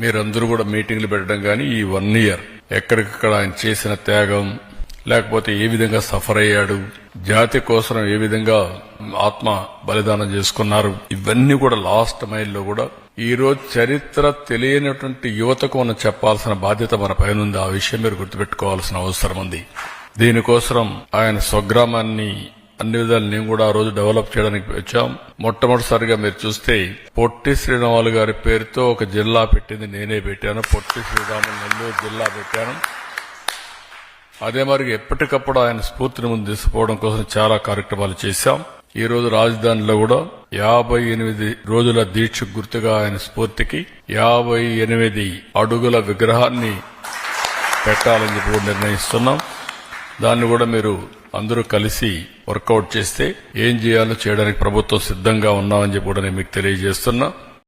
మీరందరూ కూడా మీటింగ్లు పెట్టడం కానీ ఈ వన్ ఇయర్. ఎక్కడికక్కడ ఆయన చేసిన త్యాగం లేకపోతే ఏ విధంగా సఫర్ అయ్యాడు జాతి కోసం ఏ విధంగా ఆత్మ బలిదానం చేసుకున్నారు ఇవన్నీ కూడా లాస్ట్ మైల్లో కూడా ఈ రోజు చరిత్ర తెలియనటువంటి యువతకు మనం చెప్పాల్సిన బాధ్యత మన పైన ఉంది ఆ విషయం మీరు గుర్తుపెట్టుకోవాల్సిన అవసరం ఉంది. దీనికోసం ఆయన స్వగ్రామాన్ని అన్ని విధాలు నేను కూడా ఆ రోజు డెవలప్ చేయడానికి వచ్చాం. మొట్టమొదటిసారిగా మీరు చూస్తే పొట్టి శ్రీరాములు గారి పేరుతో ఒక జిల్లా పెట్టింది నేనే పెట్టాను. పొట్టి శ్రీరాములు నెల్లూరు జిల్లా పెట్టాను. అదే మరి ఎప్పటికప్పుడు ఆయన స్ఫూర్తిని ముందు తీసుకోవడం కోసం చాలా కార్యక్రమాలు చేశాం. ఈ రోజు రాజధానిలో కూడా యాభై ఎనిమిది రోజుల దీక్ష గుర్తుగా ఆయన స్ఫూర్తికి యాభై ఎనిమిది అడుగుల విగ్రహాన్ని పెట్టాలని చెప్పి కూడా నిర్ణయిస్తున్నాం. దాన్ని కూడా మీరు అందరూ కలిసి వర్కౌట్ చేస్తే ఏం చేయాలో చేయడానికి ప్రభుత్వం సిద్ధంగా ఉన్నామని చెప్పి కూడా నేను మీకు తెలియజేస్తున్నా.